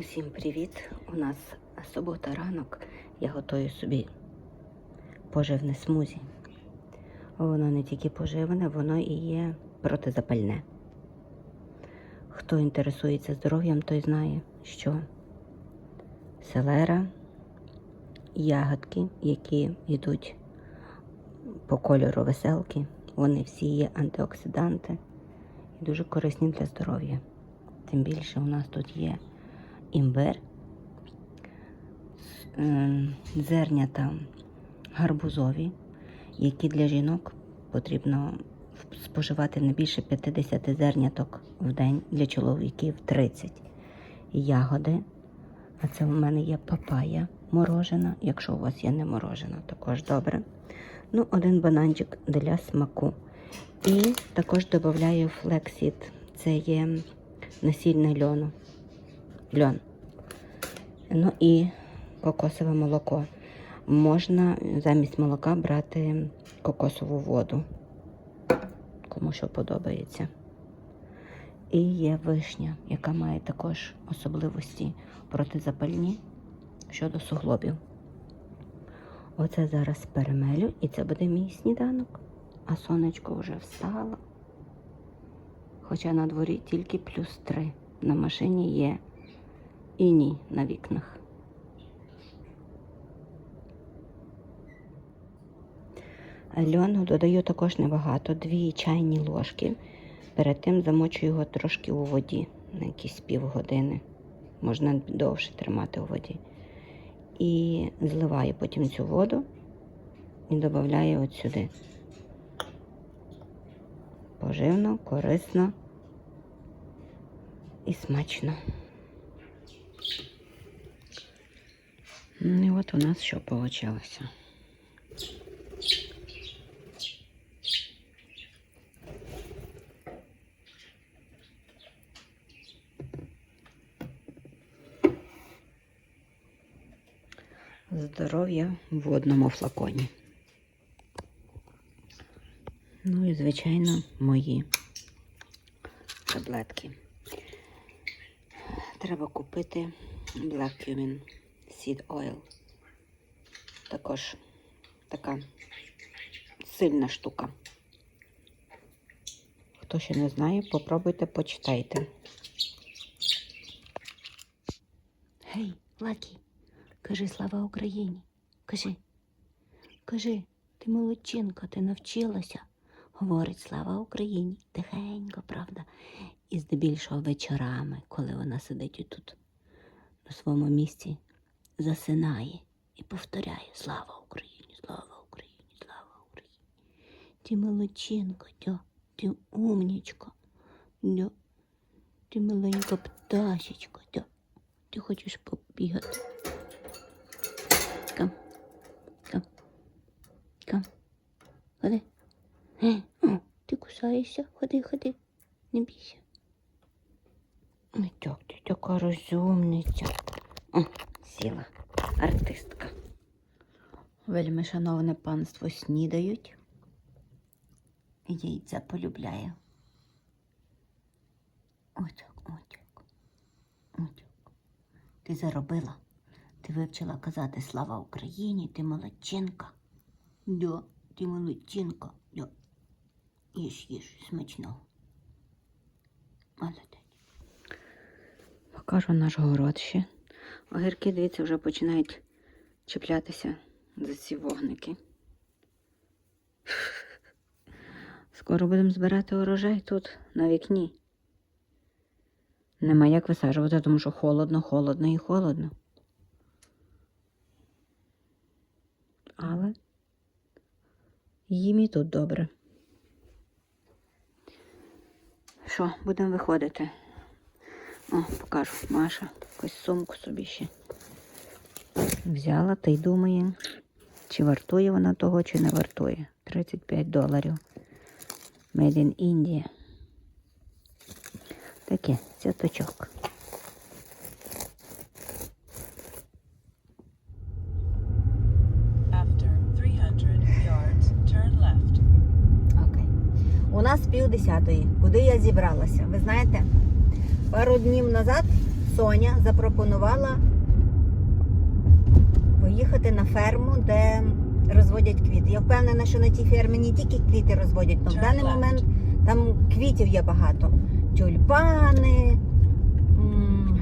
Усім привіт! У нас субота ранок. Я готую собі поживне смузі. Воно не тільки поживне, воно і є протизапальне. Хто інтересується здоров'ям, той знає, що селера, ягодки, які йдуть по кольору веселки, вони всі є антиоксиданти і дуже корисні для здоров'я. Тим більше у нас тут є імбир, ем, зернята гарбузові, які для жінок потрібно споживати не більше 50 зерняток в день, для чоловіків 30. Ягоди, а це у мене є папая морожена. Якщо у вас є не морожена, також добре. Ну, один бананчик для смаку. І також додаю флексід. Це є насільне льону. Льон. Ну і кокосове молоко. Можна замість молока брати кокосову воду, кому що подобається. І є вишня, яка має також особливості протизапальні щодо суглобів. Оце зараз перемелю, і це буде мій сніданок. А сонечко вже встало. Хоча на дворі тільки плюс три. На машині є іній на вікнах. Льону додаю також небагато, дві чайні ложки. Перед тим замочую його трошки у воді на якісь півгодини. Можна довше тримати у воді. І зливаю потім цю воду і додаю от сюди. Поживно, корисно і смачно. Ну і от у нас що вийшло. Здоров'я в одному флаконі. Ну і, звичайно, мої таблетки. Треба купити Black Cumin Seed Oil. Також така сильна штука. Хто ще не знає, попробуйте, почитайте. Гей, Лакі, кажи слава Україні. Кажи, кажи, ти молодчинка, ти навчилася. Говорить слава Україні, тихенько, правда, і здебільшого вечорами, коли вона сидить тут на своєму місці, засинає і повторяє Слава Україні, слава Україні, слава Україні. Ти молодчинка, дя, ти умнічка, дя, ти маленька пташечка, дя. Ти хочеш побігати. Кам, кам, кам, ходи. Е, о, ти кусаєшся, ходи, ходи, не бійся. Ой, так, ти така розумниця. Сіла, артистка. Вельми шановне панство снідають. Яйця полюбляє. Так, ой так. Ти заробила. Ти вивчила казати слава Україні, ти молодчинка. Да, ти молодчинка. Да. Їж, їж, смачного. Молодець. Покажу наш город ще. Огірки, дивіться, вже починають чіплятися за ці вогники. Скоро будемо збирати урожай тут, на вікні. Нема як висаджувати, тому що холодно, холодно і холодно. Але їм і тут добре. Що, будемо виходити? О, покажу, Маша якусь сумку собі ще взяла та й думає, чи вартує вона того, чи не вартує. 35 доларів. Made in India. Таке, цяточок. After 300 yards, turn left. Окей. У нас пів десятої. Куди я зібралася? Ви знаєте, пару днів назад Соня запропонувала поїхати на ферму, де розводять квіти. Я впевнена, що на тій фермі не тільки квіти розводять, але в даний момент там квітів є багато. Тюльпани,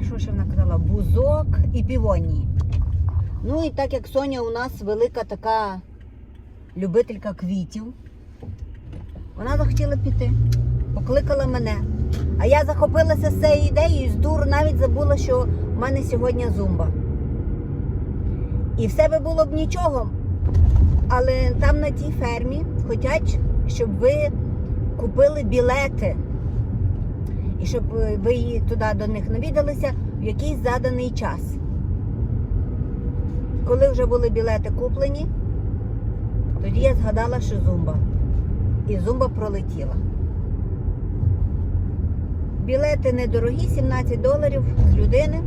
що ще вона казала, бузок і півонії. Ну і так як Соня у нас велика така любителька квітів, вона захотіла піти, покликала мене. А я захопилася з цією ідеєю, з дур навіть забула, що в мене сьогодні зумба. І все би було б нічого. Але там на тій фермі хочуть, щоб ви купили білети. І щоб е, ви туди до них навідалися в якийсь заданий час. Коли вже були білети куплені, тоді я згадала, що зумба. І зумба пролетіла. Білети недорогі, 17 доларів з людини.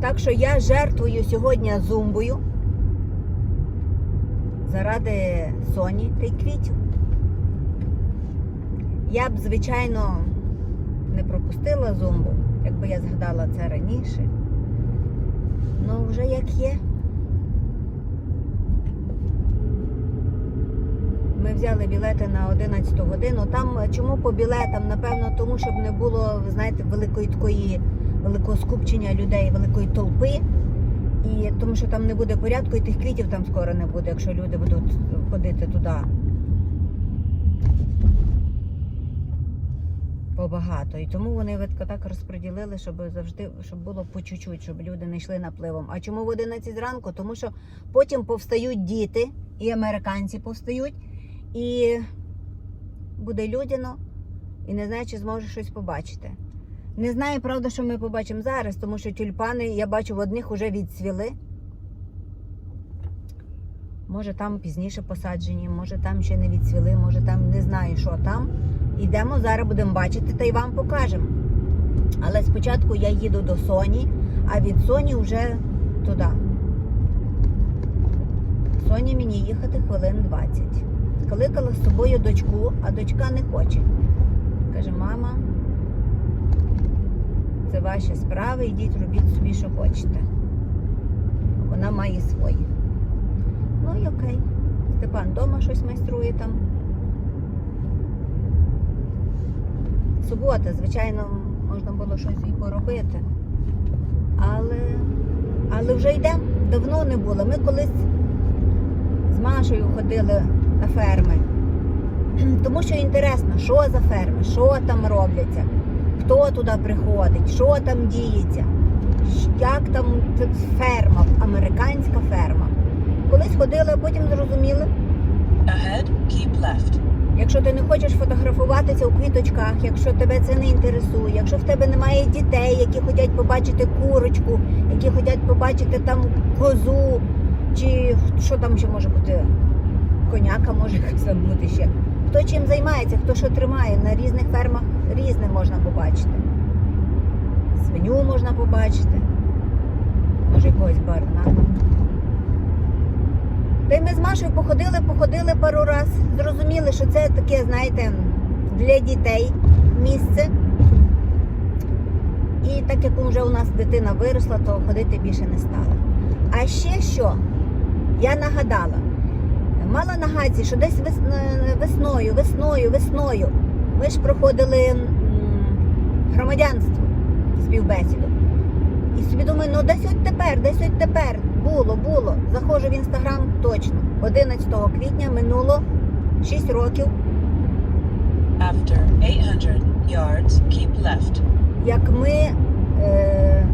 Так що я жертвую сьогодні зумбою заради Соні та й квітів. Я б, звичайно, не пропустила зумбу, якби я згадала це раніше. Ну, вже як є. Ми взяли білети на 11 годину. Там е, чому по білетам? Напевно, тому щоб не було, знаєте, великої такої великого скупчення людей, великої толпи. І тому що там не буде порядку, і тих квітів там скоро не буде, якщо люди будуть ходити туди. Побагато. І тому вони так розподілили, щоб завжди щоб було по чуть-чуть, щоб люди не йшли напливом. А чому в 11 зранку? Тому що потім повстають діти, і американці повстають, і буде людяно, і не знаю, чи зможе щось побачити. Не знаю, правда, що ми побачимо зараз, тому що тюльпани, я бачу, в одних вже відцвіли. Може там пізніше посаджені, може там ще не відцвіли, може там не знаю, що там. Йдемо, зараз будемо бачити та й вам покажемо. Але спочатку я їду до Соні, а від Соні вже туди. Соні мені їхати хвилин 20. Кликала з собою дочку, а дочка не хоче. Каже, мама, це ваші справи, йдіть, робіть собі, що хочете. Вона має свої. Ну і окей. Степан вдома щось майструє там. Субота, звичайно, можна було щось і поробити. Але, але вже йдемо. Давно не було. Ми колись з Машею ходили ферми. Тому що інтересно, що за ферми, що там робляться, хто туди приходить, що там діється, як там ферма, американська ферма. Колись ходили, а потім зрозуміли, Ahead, keep left. Якщо ти не хочеш фотографуватися у квіточках, якщо тебе це не інтересує, якщо в тебе немає дітей, які хочуть побачити курочку, які хочуть побачити там козу, чи що там ще може бути, коняка може якась там бути ще. Хто чим займається, хто що тримає, на різних фермах різне можна побачити. Свиню можна побачити, може якогось барна. Та й ми з Машею походили, походили пару раз, зрозуміли, що це таке, знаєте, для дітей місце. І так як вже у нас дитина виросла, то ходити більше не стала. А ще що? Я нагадала, мала на гадці, що десь вес- весною, весною, весною ми ж проходили громадянство співбесіду. І собі думаю, ну десь от тепер, десь от тепер. Було, було. Заходжу в інстаграм точно. 11 квітня минуло 6 років, After 800 yards, keep left. як ми е,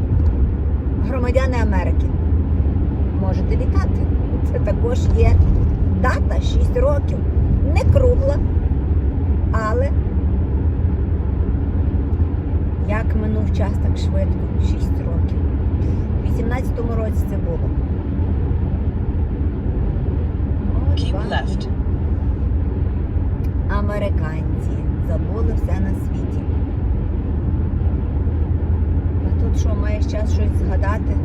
громадяни Америки. Можете вітати. Це також є дата 6 років. Не кругла, але як минув час так швидко, 6 років. У 18-му році це було. Keep left. Американці забули все на світі. А тут що, маєш час щось згадати?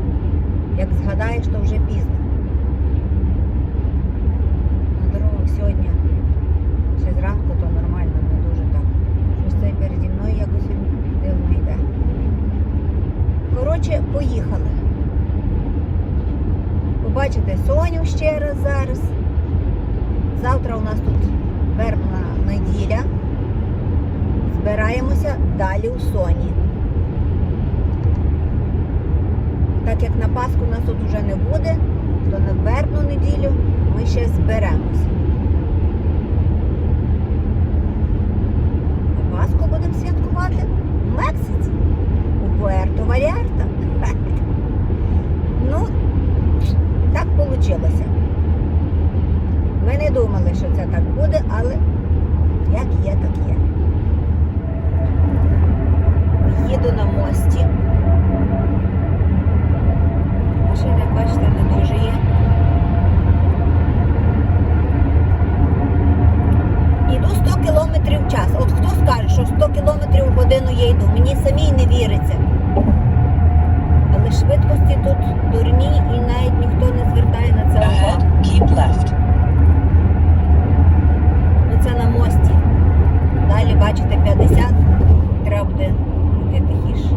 Як згадаєш, то вже пізно. На дорогах сьогодні ще зранку то нормально, не дуже так. Щось це переді мною якось дивно йде. Коротше, поїхали. Побачите Соню ще раз зараз. Завтра у нас тут вербна неділя. Збираємося далі у Соні. Так як на Пасху нас тут вже не буде, то на вербну неділю ми ще зберемося. А будемо святкувати в Мексиці, у Пуерто Валярта. Ну, так вийшло. Ми не думали, що це так буде, але як є, так є. Їду на мості. Машина, як бачите, не дуже є. Іду 100 кілометрів в час. От хто скаже, що 100 кілометрів в годину я йду? Мені самій не віриться. Але швидкості тут дурні і навіть ніхто не звертає на це увагу. Ahead, keep left. Ну це на мості. Далі бачите 50, треба буде йти тихіше.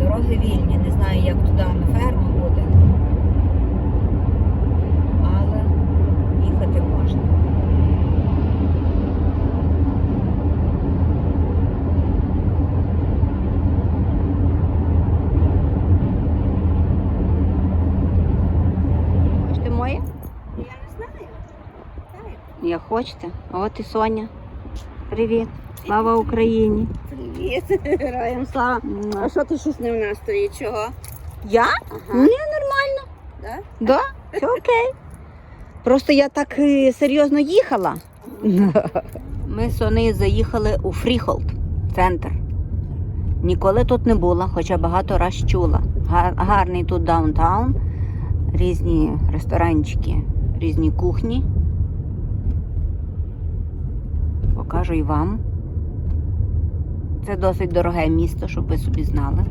Дороги вільні, не знаю, як туди на ферму буде. Але їхати можна. Хочете моє? Я не знаю. Як хочете. От і Соня. Привіт. Слава Україні. Привіт, героям слава. А що ти щось не в настрої? Чого? Я? Ага. Ні, нормально. Да? Да, все окей. Просто я так е, серйозно їхала. Ми з Сонею заїхали у Фріхолд, центр. Ніколи тут не була, хоча багато раз чула. Гарний тут даунтаун, різні ресторанчики, різні кухні. Покажу і вам. Це досить дороге місто, щоб ви собі знали.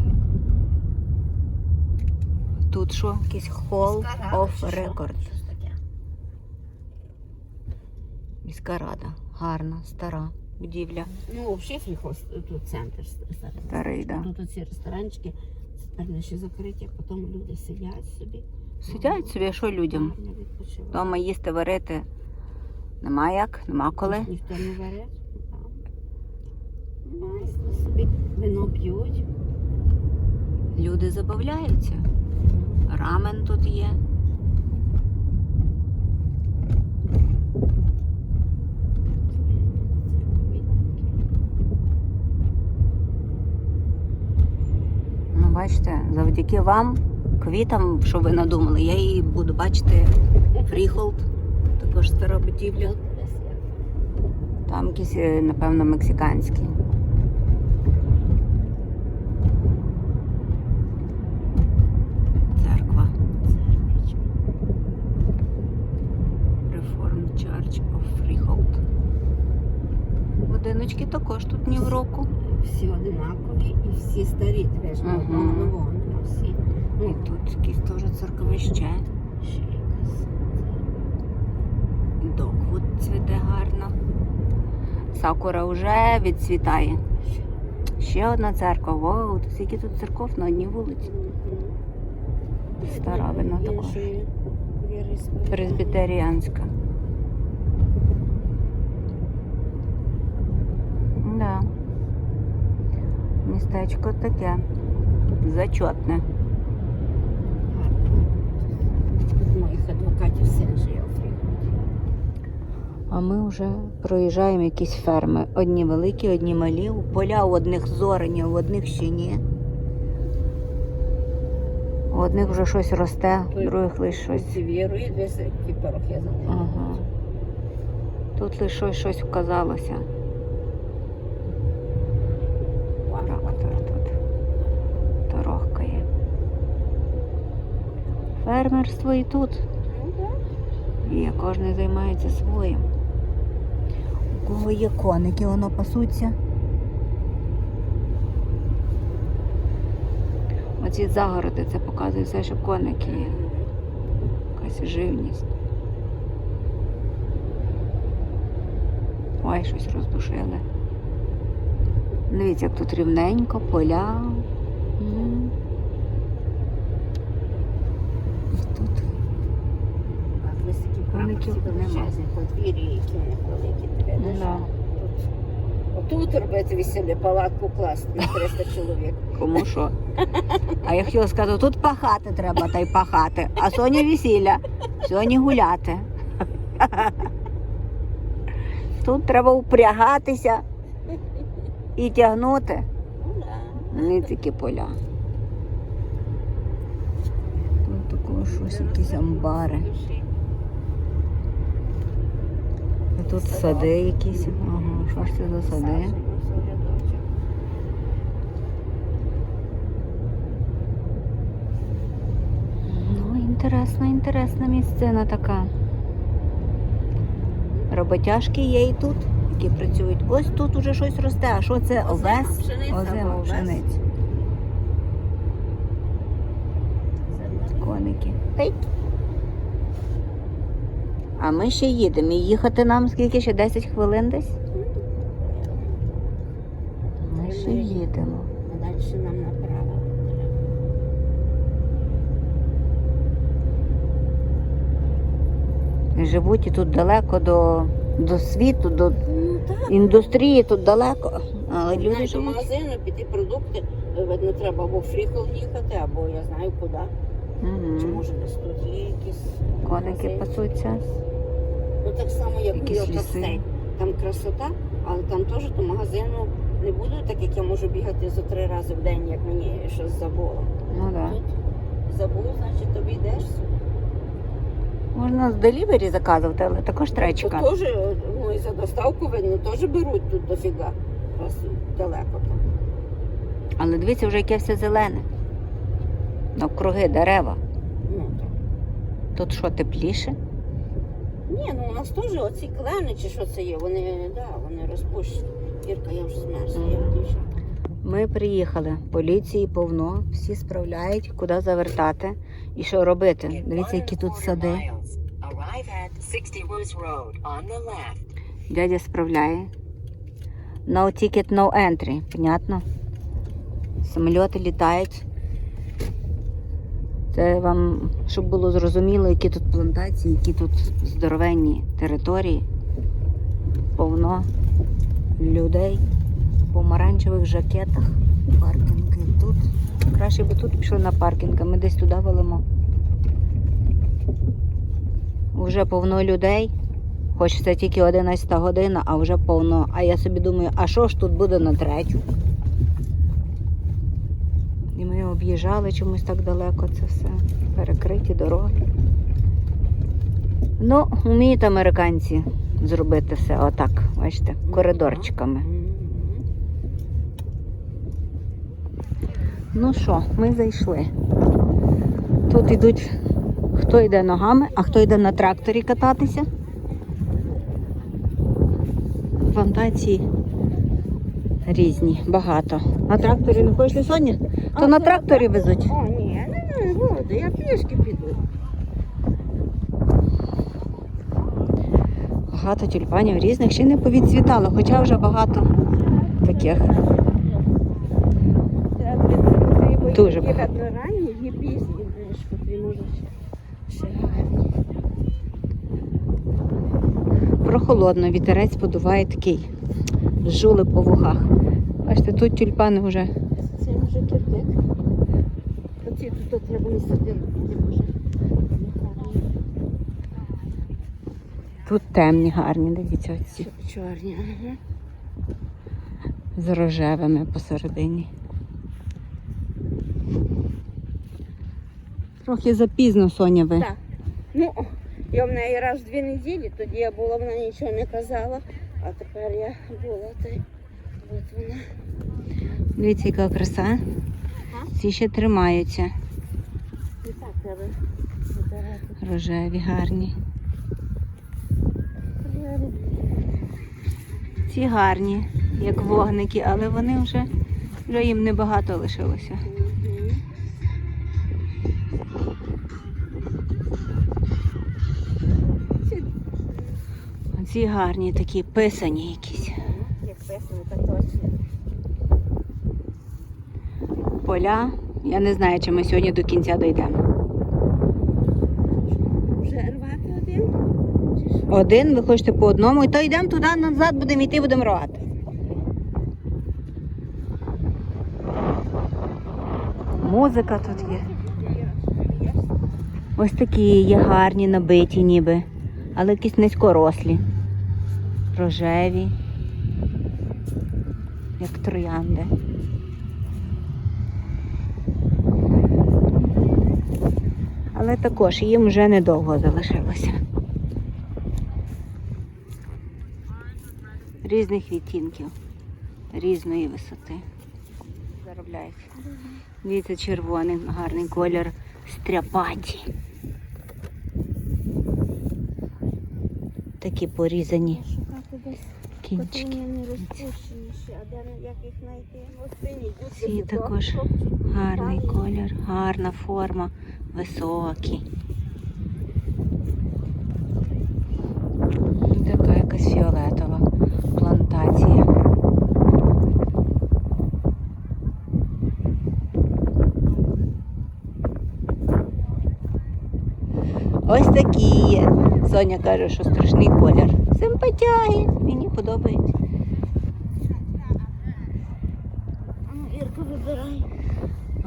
Тут що? Якийсь Hall of таке. Міська рада. Гарна, стара будівля. Ну, взагалі фріхоз тут центр старий. Старий, да. Тут оці ресторанчики, тепер наші закриті, а потім люди сидять собі. Сидять собі, а що людям? Дома їсти, варити. Нема як, нема коли. Ніхто не варить. ну, там. Собі вино п'ють. Люди забавляються. Рамен тут є. Ну, бачите, завдяки вам, квітам, що ви надумали, я її буду бачити Фріхолд, також стара будівля. Там якісь, е, напевно, мексиканські. Церква. Reformed Church of Freehold. Будиночки також тут ні в року. Всі одинакові і всі старі, ти ж одного нового нема всі. І тут якісь теж церквище. ще якась. Доквуд цвіте гарно. Сакура вже відцвітає. Ще одна церква. Вау, тут скільки тут церков на одній вулиці. Стара вина також. Пресбітеріанська. Да. Містечко таке. Зачетне. Моїх адвокатів Фріхолді. А ми вже проїжджаємо якісь ферми. Одні великі, одні малі. У Поля у одних зорені, у одних ще ні. У одних вже щось росте, у других лише щось. Вірують, десь які порохи за ними. Ага. Тут лише щось, щось вказалося. Трактор тут торохкає. Фермерство і тут. Ну. І кожен займається своїм. Кого є коники, воно пасуться. Оці загороди це показує все, що коники є. Якась живність. Ой, щось роздушили. Дивіться, як тут рівненько, поля. М. Тут А високі Коників прапорці подвір'я, які великі. Тебе Тут, робити весілля, палатку класти на 300 чоловік. Кому що. А я хотіла сказати, тут пахати треба, та й пахати. А сьогодні весілля, сьогодні гуляти. Тут треба впрягатися і тягнути. Ну. Не такі поля. Тут такого щось, якісь амбари. А тут сади якісь. Ага, що ж це за сади? Ну, інтересна, інтересна місцина така. Роботяжки є і тут, які працюють. Ось тут уже щось росте. А що це? Овес? Озима. Зерно. Коники. А ми ще їдемо. І їхати нам скільки ще 10 хвилин десь? Ми ще їдемо. А далі нам направо. Живуть і тут далеко до, до світу, до Ну так. індустрії, тут далеко. Але люди Знаєш, живуть. магазину піти продукти, е, видно, треба або в Фріхол їхати, або я знаю куди. Мгм. Чи може десь тут є якісь Коники пасуться. Ну так само, як у ліси. Там красота, але там теж до магазину не буду, так як я можу бігати за три рази в день, як мені щось забуло. Ну так. Да. Тут забув, значить тобі йдеш. Можна з делівері заказувати, але також То чекати. теж, ну і за доставку видно, теж беруть тут дофіга. Раз далеко там. Але дивіться, вже яке все зелене. Навкруги дерева. Ну, так. Тут що, тепліше? Ні, ну у нас теж оці клени чи що це є, вони, да, вони розпущені. Ірка, я вже змерзла, я від'їжджаю. Ми приїхали, поліції повно, всі справляють, куди завертати і що робити. Дивіться, які тут сади. Arrive at 60 Rose Road on the left. Дядя справляє. No ticket, no entry. Понятно? Самольоти літають. Це вам, щоб було зрозуміло, які тут плантації, які тут здоровенні території. Повно людей в помаранчевих жакетах. Паркінги тут. Краще би тут пішли на паркінг, а ми десь туди валимо. Вже повно людей. Хоч це тільки 11 година, а вже повно. А я собі думаю, а що ж тут буде на третю? Об'їжджали чомусь так далеко це все. Перекриті дороги. Ну, вміють американці зробити все отак, бачите, коридорчиками. Ну що, ми зайшли. Тут йдуть, хто йде ногами, а хто йде на тракторі кататися. Плантації різні, багато. На тракторі не хочеш сьогодні? То на тракторі везуть. О, ні, не, не, годи, я пішки піду. Багато тюльпанів різних ще не повідцвітало, хоча вже багато таких. Дуже багато. ранні, є пізні, знаєш, котрі ще гарні. Прохолодно, вітерець подуває такий. Жули по вухах. Бачите, тут тюльпани вже Це вже кирпик. Оці тут треба не садити, може. тут темні, гарні, дивіться, оці Чорні. Ага. з рожевими посередині. Трохи запізно, Соня, ви. Так. Ну, я в неї раз в дві неділі, тоді я була, вона нічого не казала, а тепер я була, та й от вона. Дивіться, яка краса. Ці ще тримаються. Рожеві, гарні. Ці гарні, як вогники, але вони вже, вже їм небагато лишилося. Ці гарні такі писані якісь. Як писанка точно. Поля. Я не знаю, чи ми сьогодні до кінця дійдемо. Вже рвати один? Один, ви хочете по одному, і то йдемо туди назад, будемо йти, будемо рвати. Музика тут є. Ось такі є гарні, набиті ніби, але якісь низькорослі. Рожеві, як троянди. Але також їм вже недовго залишилося. Різних відтінків, різної висоти. Заробляють. Дивіться, червоний гарний колір стряпаті. Такі порізані кінчики. Ці також Гарний колір, гарна форма, високі. Така якась фіолетова плантація. Ось такі є. Соня каже, що страшний колір. Симпатяги, мені подобається. Ну, Ірка, вибирай.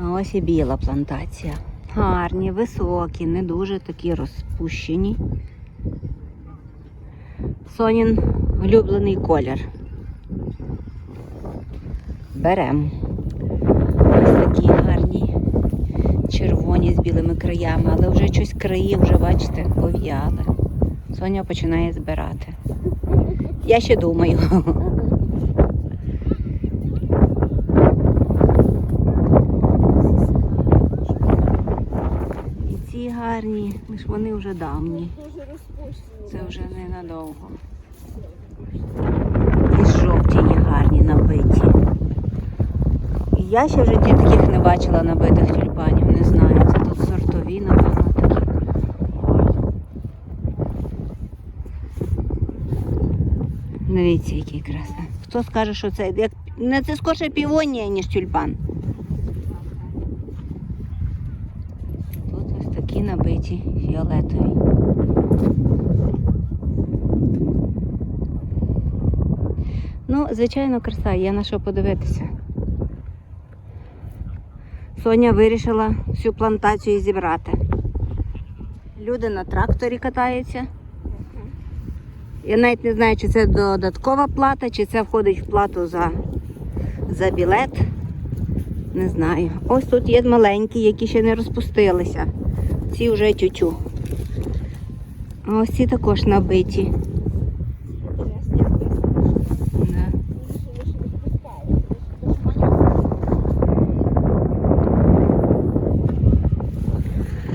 А ось і біла плантація. Гарні, високі, не дуже такі розпущені. Сонін улюблений колір. Берем. Ось такі гарні, червоні з білими краями, але вже щось краї, вже бачите, пов'яли. Соня починає збирати. Я ще думаю. І ці гарні, лиш вони вже давні. Це вже ненадовго. І жовтіні гарні набиті. І я ще в житті таких не бачила набитих тюльпанів, не знаю. Це тут сортові, напевно, такі. Дивіться, який краса. Хто скаже, що це як не це скорше півонія, ніж тюльпан. Тут набиті фіолетові. Ну, звичайно, краса, є на що подивитися. Соня вирішила всю плантацію зібрати. Люди на тракторі катаються. Я навіть не знаю, чи це додаткова плата, чи це входить в плату за, за білет. Не знаю. Ось тут є маленькі, які ще не розпустилися. Ці вже тютю. А ось ці також набиті.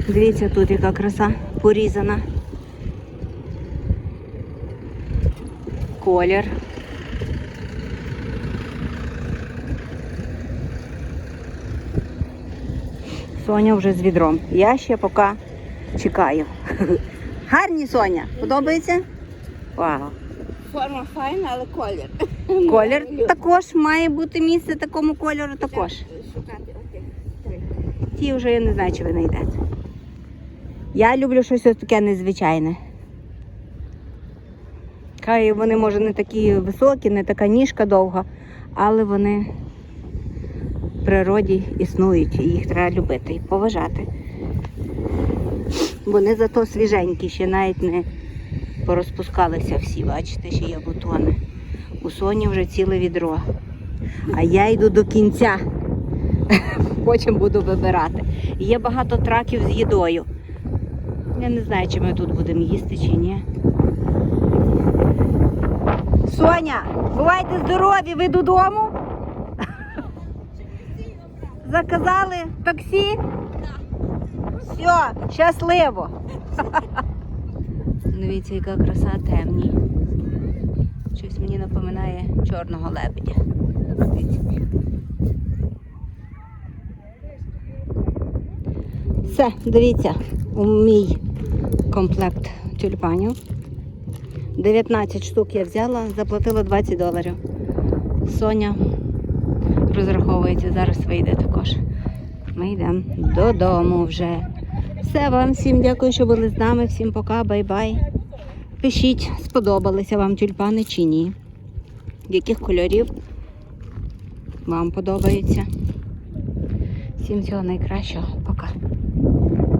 Дивіться, тут яка краса порізана. Колір. Соня вже з відром. Я ще поки чекаю. Гарні Соня, подобається? Вау. Форма файна, але колір. Колір також має бути місце такому кольору також. Ті вже я не знаю, чи ви знайдете. Я люблю щось таке незвичайне. Хай вони, може, не такі високі, не така ніжка довга, але вони природі існують і їх треба любити і поважати. Вони зато свіженькі, ще навіть не порозпускалися всі, бачите, ще є бутони. У Соні вже ціле відро. А я йду до кінця. Потім буду вибирати. Є багато траків з їдою. Я не знаю, чи ми тут будемо їсти чи ні. Соня, бувайте здорові, ви додому? Заказали таксі? Все, щасливо. Дивіться, яка краса темні. Щось мені напоминає чорного лебедя. Все, дивіться, у мій комплект тюльпанів. 19 штук я взяла, заплатила 20 доларів. Соня розраховується, зараз вийде також. Ми йдемо додому вже. Все вам всім дякую, що були з нами. Всім пока, бай-бай. Пишіть, сподобалися вам тюльпани чи ні. Яких кольорів вам подобається. Всім всього найкращого. Пока.